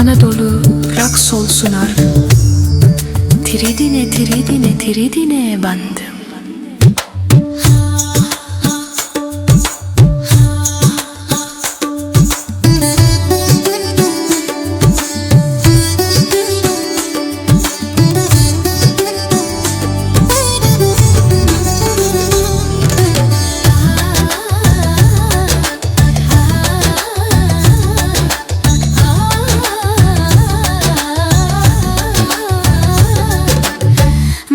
Anadolu raks olsunar Tridine tridine tridine bandım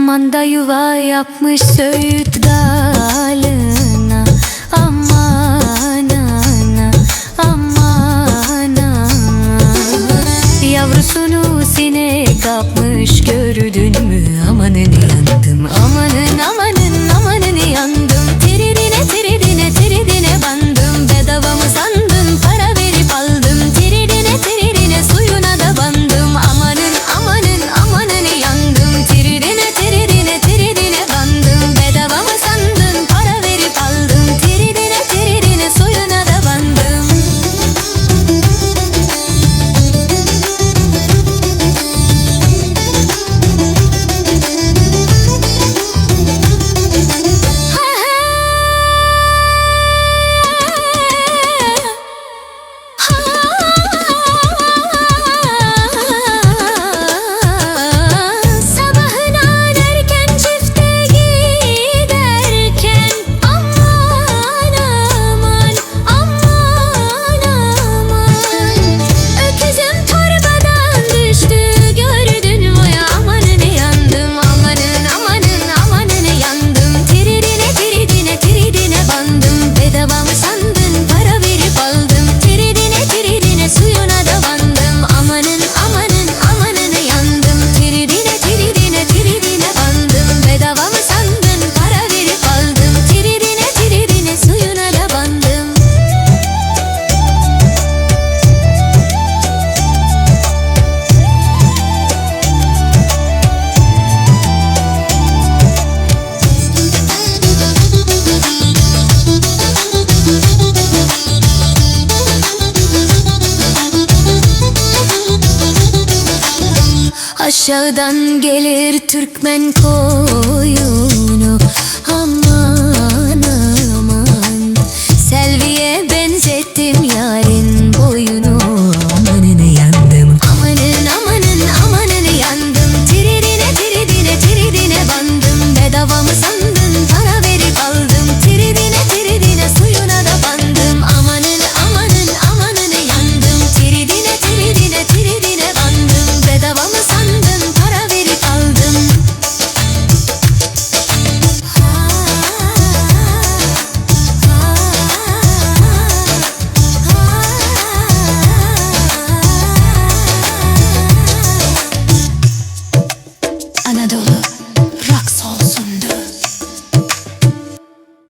Ormanda yuva yapmış söğüt dalına. Aman ana, aman. Ana Yavrusunu sinek kapmış gördün mü? Amanın yandım, amanın aman Aşağıdan gelir Türkmen koyunu. Ama